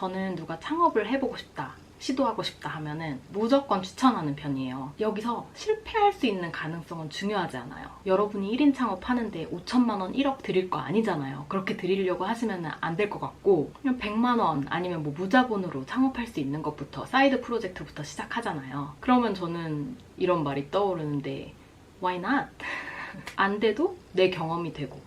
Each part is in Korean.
저는 누가 창업을 해보고 싶다. 시도하고 싶다 하면은 무조건 추천하는 편이에요. 여기서 실패할 수 있는 가능성은 중요하지 않아요. 여러분이 1인 창업하는데 5천만 원, 1억 드릴 거 아니잖아요. 그렇게 드리려고 하시면 안 될 것 같고 그냥 100만 원 아니면 뭐 무자본으로 창업할 수 있는 것부터 사이드 프로젝트부터 시작하잖아요. 그러면 저는 이런 말이 떠오르는데 why not? 안 돼도 내 경험이 되고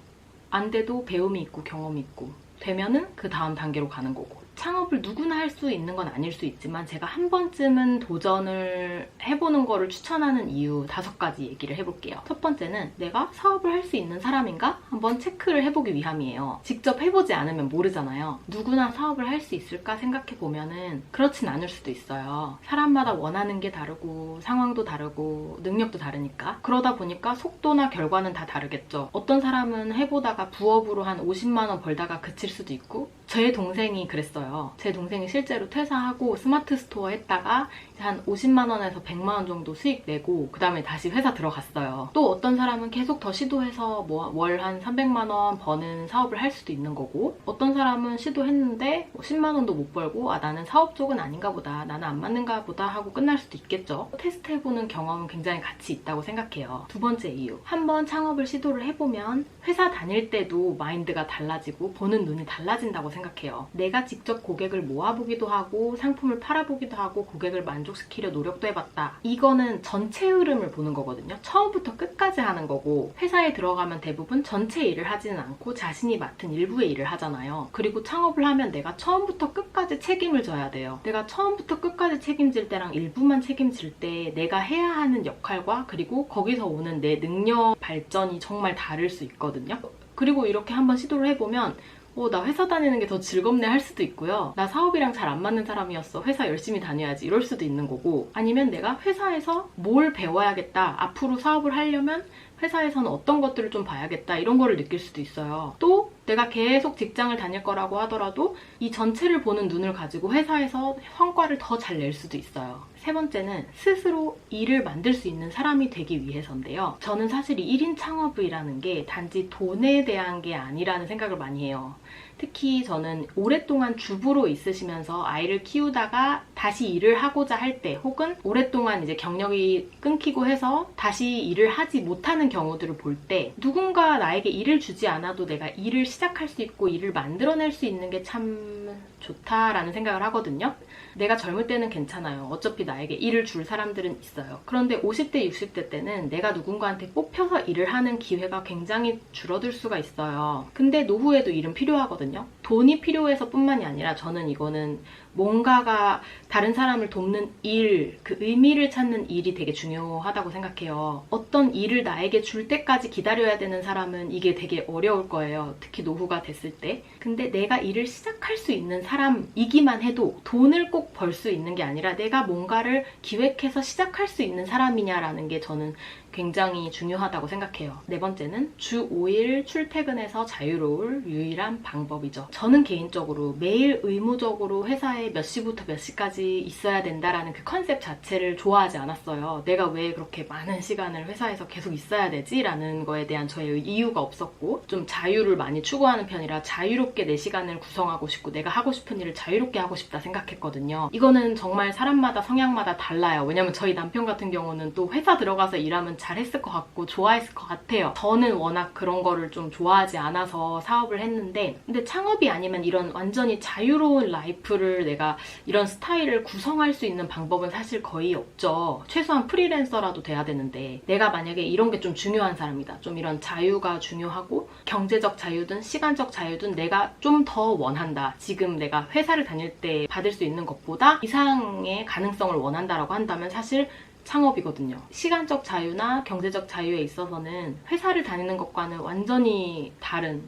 안 돼도 배움이 있고 경험이 있고 되면은 그 다음 단계로 가는 거고 창업을 누구나 할 수 있는 건 아닐 수 있지만 제가 한 번쯤은 도전을 해보는 거를 추천하는 이유 다섯 가지 얘기를 해볼게요. 첫 번째는 내가 사업을 할 수 있는 사람인가 한번 체크를 해보기 위함이에요. 직접 해보지 않으면 모르잖아요. 누구나 사업을 할 수 있을까 생각해 보면은 그렇진 않을 수도 있어요. 사람마다 원하는 게 다르고 상황도 다르고 능력도 다르니까 그러다 보니까 속도나 결과는 다 다르겠죠. 어떤 사람은 해보다가 부업으로 한 50만 원 벌다가 그칠 수도 있고 제 동생이 그랬어요. 제 동생이 실제로 퇴사하고 스마트 스토어 했다가 한 50만 원에서 100만 원 정도 수익 내고 그 다음에 다시 회사 들어갔어요. 또 어떤 사람은 계속 더 시도해서 뭐 월 한 300만 원 버는 사업을 할 수도 있는 거고 어떤 사람은 시도했는데 10만 원도 못 벌고 아 나는 사업 쪽은 아닌가 보다 나는 안 맞는가 보다 하고 끝날 수도 있겠죠. 테스트 해보는 경험은 굉장히 가치 있다고 생각해요. 두 번째 이유 한번 창업을 시도를 해보면 회사 다닐 때도 마인드가 달라지고 보는 눈이 달라진다고 생각해요. 내가 직접 고객을 모아보기도 하고 상품을 팔아보기도 하고 고객을 만족시키려 노력도 해봤다. 이거는 전체 흐름을 보는 거거든요. 처음부터 끝까지 하는 거고 회사에 들어가면 대부분 전체 일을 하지는 않고 자신이 맡은 일부의 일을 하잖아요. 그리고 창업을 하면 내가 처음부터 끝까지 책임을 져야 돼요. 내가 처음부터 끝까지 책임질 때랑 일부만 책임질 때 내가 해야 하는 역할과 그리고 거기서 오는 내 능력 발전이 정말 다를 수 있거든요. 그리고 이렇게 한번 시도를 해보면 어, 나 회사 다니는 게 더 즐겁네 할 수도 있고요. 나 사업이랑 잘 안 맞는 사람이었어. 회사 열심히 다녀야지. 이럴 수도 있는 거고. 아니면 내가 회사에서 뭘 배워야겠다. 앞으로 사업을 하려면 회사에서는 어떤 것들을 좀 봐야겠다. 이런 거를 느낄 수도 있어요. 또 내가 계속 직장을 다닐 거라고 하더라도 이 전체를 보는 눈을 가지고 회사에서 성과를 더 잘 낼 수도 있어요. 세 번째는 스스로 일을 만들 수 있는 사람이 되기 위해서인데요. 저는 사실 이 1인 창업이라는 게 단지 돈에 대한 게 아니라는 생각을 많이 해요. 특히 저는 오랫동안 주부로 있으시면서 아이를 키우다가 다시 일을 하고자 할 때 혹은 오랫동안 이제 경력이 끊기고 해서 다시 일을 하지 못하는 경우들을 볼 때 누군가 나에게 일을 주지 않아도 내가 일을 시작할 수 있고 일을 만들어낼 수 있는 게참 좋다라는 생각을 하거든요. 내가 젊을 때는 괜찮아요. 어차피 나에게 일을 줄 사람들은 있어요. 그런데 50대, 60대 때는 내가 누군가한테 뽑혀서 일을 하는 기회가 굉장히 줄어들 수가 있어요. 근데 노후에도 일은 필요하거든요. 돈이 필요해서 뿐만이 아니라 저는 이거는 뭔가가 다른 사람을 돕는 일, 그 의미를 찾는 일이 되게 중요하다고 생각해요. 어떤 일을 나에게 줄 때까지 기다려야 되는 사람은 이게 되게 어려울 거예요. 특히 노후가 됐을 때. 근데 내가 일을 시작할 수 있는 사람 이기만 해도 돈을 꼭 벌 수 있는 게 아니라 내가 뭔가를 기획해서 시작할 수 있는 사람이냐라는 게 저는 굉장히 중요하다고 생각해요. 네 번째는 주 5일 출퇴근해서 자유로울 유일한 방법이죠. 저는 개인적으로 매일 의무적으로 회사에 몇 시부터 몇 시까지 있어야 된다라는 그 컨셉 자체를 좋아하지 않았어요. 내가 왜 그렇게 많은 시간을 회사에서 계속 있어야 되지? 라는 거에 대한 저의 이유가 없었고 좀 자유를 많이 추구하는 편이라 자유롭게 내 시간을 구성하고 싶고 내가 하고 싶은 일을 자유롭게 하고 싶다 생각했거든요. 이거는 정말 사람마다 성향마다 달라요. 왜냐면 저희 남편 같은 경우는 또 회사 들어가서 일하면 잘했을 것 같고 좋아했을 것 같아요. 저는 워낙 그런 거를 좀 좋아하지 않아서 사업을 했는데 근데 창업이 아니면 이런 완전히 자유로운 라이프를 내가 이런 스타일을 구성할 수 있는 방법은 사실 거의 없죠. 최소한 프리랜서라도 돼야 되는데 내가 만약에 이런 게 좀 중요한 사람이다. 좀 이런 자유가 중요하고 경제적 자유든 시간적 자유든 내가 좀 더 원한다. 지금 내가 회사를 다닐 때 받을 수 있는 것보다 이상의 가능성을 원한다라고 한다면 사실 창업이거든요. 시간적 자유나 경제적 자유에 있어서는 회사를 다니는 것과는 완전히 다른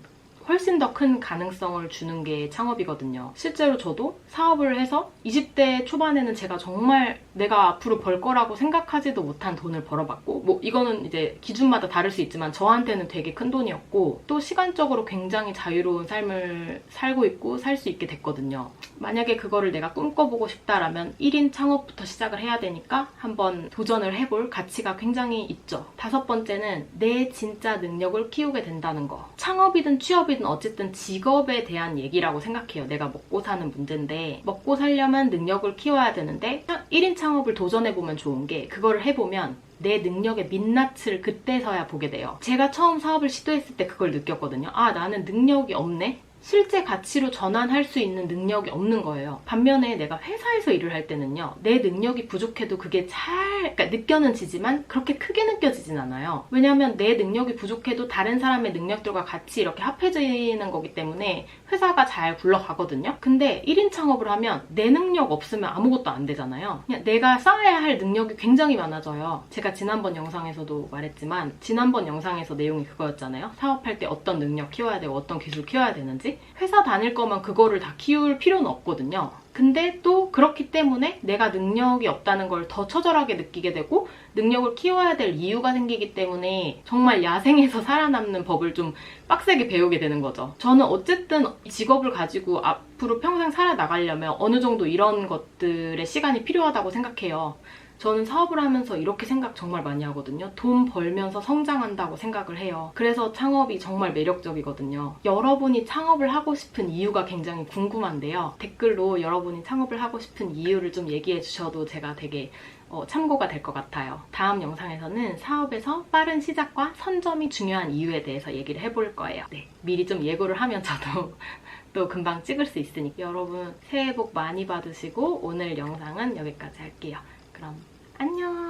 훨씬 더 큰 가능성을 주는 게 창업이거든요. 실제로 저도 사업을 해서 20대 초반에는 제가 정말 내가 앞으로 벌 거라고 생각하지도 못한 돈을 벌어봤고 뭐 이거는 이제 기준마다 다를 수 있지만 저한테는 되게 큰 돈이었고 또 시간적으로 굉장히 자유로운 삶을 살고 있고 살 수 있게 됐거든요. 만약에 그거를 내가 꿈꿔보고 싶다라면 1인 창업부터 시작을 해야 되니까 한번 도전을 해볼 가치가 굉장히 있죠. 다섯 번째는 내 진짜 능력을 키우게 된다는 거. 창업이든 취업이든 어쨌든 직업에 대한 얘기라고 생각해요. 내가 먹고 사는 문제인데 먹고 살려면 능력을 키워야 되는데 1인 창업 을 도전해보면 좋은 게 그거를 해보면 내 능력의 민낯을 그때서야 보게 돼요. 제가 처음 사업을 시도했을 때 그걸 느꼈거든요. 아, 나는 능력이 없네? 실제 가치로 전환할 수 있는 능력이 없는 거예요. 반면에 내가 회사에서 일을 할 때는요, 내 능력이 부족해도 그게 잘, 그러니까 느껴는지지만 그렇게 크게 느껴지진 않아요. 왜냐하면 내 능력이 부족해도 다른 사람의 능력들과 같이 이렇게 합해지는 거기 때문에 회사가 잘 굴러가거든요. 근데 1인 창업을 하면 내 능력 없으면 아무것도 안 되잖아요. 그냥 내가 쌓아야 할 능력이 굉장히 많아져요. 제가 지난번 영상에서도 말했지만, 지난번 영상에서 내용이 그거였잖아요. 사업할 때 어떤 능력 키워야 되고 어떤 기술 키워야 되는지. 회사 다닐 거면 그거를 다 키울 필요는 없거든요. 근데 또 그렇기 때문에 내가 능력이 없다는 걸 더 처절하게 느끼게 되고 능력을 키워야 될 이유가 생기기 때문에 정말 야생에서 살아남는 법을 좀 빡세게 배우게 되는 거죠. 저는 어쨌든 직업을 가지고 앞으로 평생 살아나가려면 어느 정도 이런 것들의 시간이 필요하다고 생각해요. 저는 사업을 하면서 이렇게 생각 정말 많이 하거든요. 돈 벌면서 성장한다고 생각을 해요. 그래서 창업이 정말 매력적이거든요. 여러분이 창업을 하고 싶은 이유가 굉장히 궁금한데요. 댓글로 여러분이 창업을 하고 싶은 이유를 좀 얘기해 주셔도 제가 되게 어, 참고가 될 것 같아요. 다음 영상에서는 사업에서 빠른 시작과 선점이 중요한 이유에 대해서 얘기를 해볼 거예요. 네, 미리 좀 예고를 하면 저도 또 금방 찍을 수 있으니까 여러분 새해 복 많이 받으시고 오늘 영상은 여기까지 할게요. 그럼 안녕!